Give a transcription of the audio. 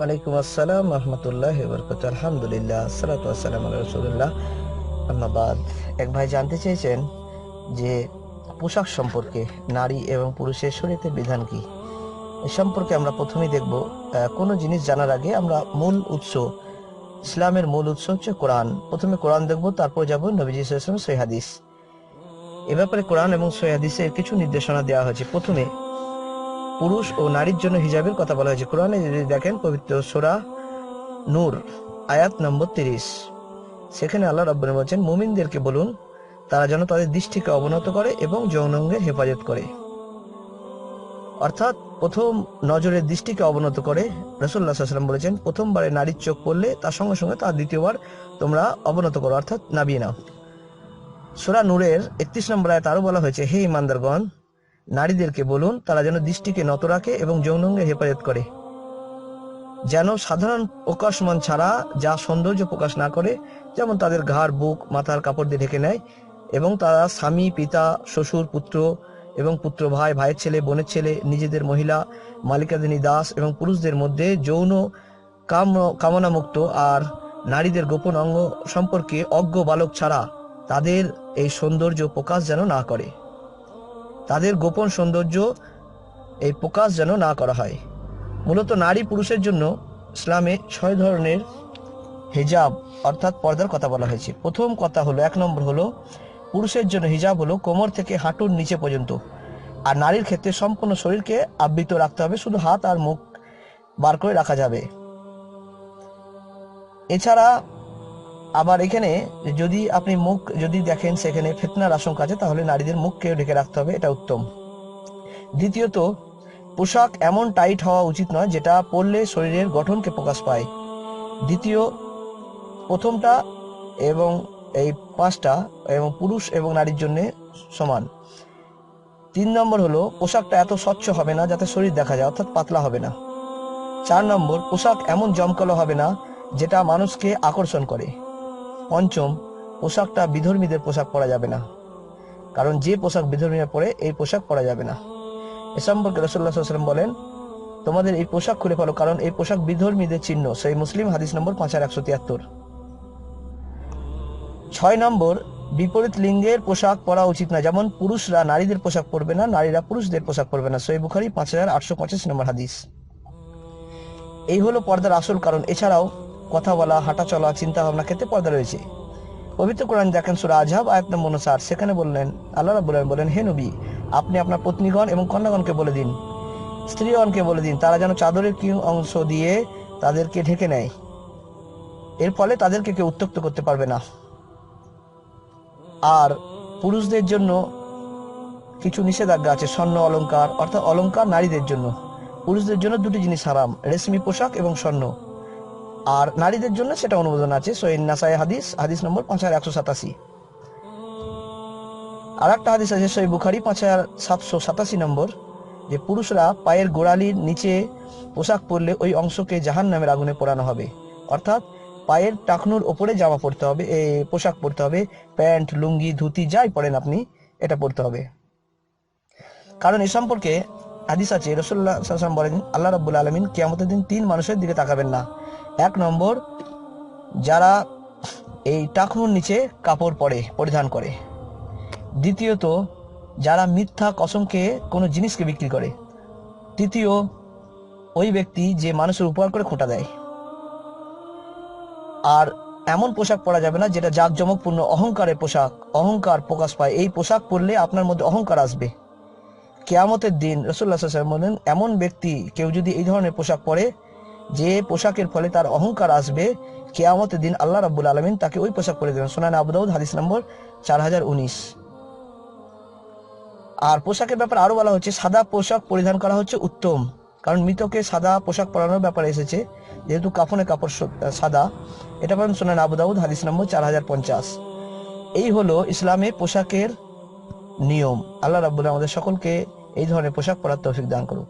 ওয়ালাইকুম আসসালাম রহমতুল্লাহ বরকত আলহামদুলিল্লাহ, সালাতু আসসালাম আলা রাসূলিল্লাহ। এক ভাই জানতে চেয়েছেন যে পোশাক সম্পর্কে নারী এবং পুরুষের শরীরে বিধান কি? এ সম্পর্কে আমরা প্রথমেই দেখব কোনো জিনিস জানার আগে আমরা মূল উৎস, ইসলামের মূল উৎস হচ্ছে কোরআন। প্রথমে কোরআন দেখব, তারপর যাব নবীজি ইসলাম সৈহাদিস এ ব্যাপারে কোরআন এবং সৈহাদিসের কিছু নির্দেশনা দেওয়া হয়েছে। প্রথমে পুরুষ ও নারীর জন্য হিজাবের কথা বলা হয়েছে। কোরআনে যদি দেখেন, পবিত্র সোরা নূর, আয়াত নম্বর তিরিশ। সেখানে আল্লাহ রাব্বুল বলছেন, মুমিনদেরকে বলুন, তারা যেন তাদের দৃষ্টিকে অবনত করে এবং যৌনাঙ্গের হেফাজত করে। অর্থাৎ প্রথম নজরের দৃষ্টিকে অবনত করে রসুল্লাহ সাল্লাম বলেছেন, প্রথমবারে নারীর চোখ পড়লে তার সঙ্গে সঙ্গে তার দ্বিতীয়বার তোমরা অবনত করো, অর্থাৎ নাবিয়ে নাও। সুরা নূরের একত্রিশ নম্বর আয়াত আরও বলা হয়েছে, হে ইমানদারগণ নারীদেরকে বলুন, তারা যেন দৃষ্টিকে নত রাখে এবং যৌনাঙ্গের হেফাজত করে। যেন সাধারণ প্রকাশমান ছাড়া যা সৌন্দর্য প্রকাশ না করে, যেমন তাদের ঘাড়, বুক, মাথার কাপড় দিয়ে ঢেকে নেয় এবং তারা স্বামী, পিতা, শ্বশুর, পুত্র এবং পুত্র ভাই, ভাইয়ের ছেলে, বোনের ছেলে, নিজেদের মহিলা, মালিকাদিনী, দাস এবং পুরুষদের মধ্যে যৌন কাম কামনামুক্ত আর নারীদের গোপন অঙ্গ সম্পর্কে অজ্ঞ বালক ছাড়া তাদের এই সৌন্দর্য প্রকাশ যেন না করে। তাদের গোপন সৌন্দর্য এই প্রকাশ যেন না করা হয়। মূলত নারী পুরুষের জন্য ইসলামে ছয় ধরনের হিজাব অর্থাৎ পর্দার কথা বলা হয়েছে। প্রথম কথা হলো, এক নম্বর হলো, পুরুষের জন্য হিজাব হলো কোমর থেকে হাঁটুর নিচে পর্যন্ত। আর নারীর ক্ষেত্রে সম্পূর্ণ শরীরকে আবৃত রাখতে হবে, শুধু হাত আর মুখ বার করে রাখা যাবে। এছাড়া আবার এখানে যদি আপনি মুখ যদি দেখেন, সেখানে ফেতনার আশঙ্কা আছে, তাহলে নারীদের মুখকেও ঢেকে রাখতে হবে, এটা উত্তম। দ্বিতীয়ত, পোশাক এমন টাইট হওয়া উচিত নয়, যেটা পরলে শরীরের গঠনকে প্রকাশ পায়। দ্বিতীয়, প্রথমটা এবং এই পাঁচটা এবং পুরুষ এবং নারীর জন্য সমান। তিন নম্বর হলো, পোশাকটা এত স্বচ্ছ হবে না যাতে শরীর দেখা যায়, অর্থাৎ পাতলা হবে না। চার নম্বর, পোশাক এমন জমকালো হবে না, যেটা মানুষকে আকর্ষণ করে। পঞ্চম, পোশাকটা বিধর্মীদের পোশাক পরা যাবে না। কারণ যে পোশাক বিধর্মীরা পরে, এই পোশাক পরা যাবে না। এ সম্পর্কে রসুল্লাহ বলেন, তোমাদের এই পোশাক খুলে ফেলো, কারণ এই পোশাক বিধর্মীদের চিহ্ন। সেই মুসলিম হাদিস নম্বর পাঁচ হাজার একশো তিয়াত্তর। ছয় নম্বর, বিপরীত লিঙ্গের পোশাক পরা উচিত না। যেমন পুরুষরা নারীদের পোশাক পরবে না, নারীরা পুরুষদের পোশাক পরবে না। সই বুখারি পাঁচ হাজার আটশো পঁচাশি নম্বর হাদিস। এই হলো পর্দার আসল কারণ। এছাড়াও কথা বলা, হাঁটা চলা চিন্তা ভাবনা ক্ষেত্রে পর্দা রয়েছে। পবিত্র কোরআন দেখেন সুরা আজহাব আয়াত নম্বর অনুসার সেখানে বললেন, আল্লাহ রাব্বুল বলেন, হে নবী, আপনি আপনার পত্নীগণ এবং কন্যাগণকে বলে দিন। স্ত্রীগণকে বলে দিন, তারা যেন চাদরের কি অংশ দিয়ে তাদেরকে ঢেকে নেয়। এর ফলে তাদেরকে কেউ উত্তক্ত করতে পারবে না। আর পুরুষদের জন্য কিছু নিষেধাজ্ঞা আছে, স্বর্ণ অলংকার, অর্থাৎ অলঙ্কার নারীদের জন্য। পুরুষদের জন্য দুটি জিনিস হারাম, রেশমি পোশাক এবং স্বর্ণ। আর নারীদের জন্য সেটা অনুমোদন আছে সৈন নাসাই হাদিস হাদিস নম্বর পাঁচ হাজার একশো সাতাশি। আর একটা হাদিস আছে সই বুখারি, পাঁচ হাজার সাতশো সাতাশি নম্বর, যে পুরুষরা পায়ের গোড়ালির নিচে পোশাক পরলে ওই অংশকে জাহান নামের আগুনে পোড়ানো হবে। অর্থাৎ পায়ের টাকনুর ওপরে জামা পরতে হবে, এ, পোশাক পরতে হবে, প্যান্ট, লুঙ্গি, ধুতি, যাই পরেন আপনি, এটা পরতে হবে। কারণ এ সম্পর্কে হাদিস আছে রসুল্লাহ বলেন, আল্লাহ রাব্বুল আলমিন কিয়ামতের দিন তিন মানুষের দিকে তাকাবেন না। এক নম্বর, যারা এই টাকনুর নিচে কাপড় পরে, পরিধান করে। দ্বিতীয়ত, যারা মিথ্যা কসমকে কোনো জিনিসকে বিক্রি করে। তৃতীয়, ওই ব্যক্তি যে মানুষের উপহার করে খোঁটা দেয়। আর এমন পোশাক পরা যাবে না, যেটা জাঁকজমকপূর্ণ অহংকারের পোশাক। অহংকার প্রকাশ পায়। এই পোশাক পরলে আপনার মধ্যে অহংকার আসবে। কেয়ামতের দিন রসুল্লাহ বলেন, এমন ব্যক্তি কেউ যদি এই ধরনের পোশাক পরে, যে পোশাকের ফলে তার অহংকার আসবে, কেয়ামতের দিন আল্লাহ রাব্বুল আলমিন তাকে ওই পোশাক পরে দেবেন। সোনান আবুদাউদ হাদিস নম্বর চার হাজার উনিশ। আর পোশাকের ব্যাপারে আরও বলা হচ্ছে, সাদা পোশাক পরিধান করা হচ্ছে উত্তম। কারণ মৃতকে সাদা পোশাক পরানোর ব্যাপারে এসেছে, যেহেতু কাফনে কাপড় সাদা। এটা পাবেন সোনান আবুদাউদ হাদিস নম্বর চার হাজার পঞ্চাশ। এই হলো ইসলামে পোশাকের নিয়ম। আল্লাহ রাব্বুল আমাদের সকলকে এই ধরনের পোশাক পরার তৌফিক দান করুক।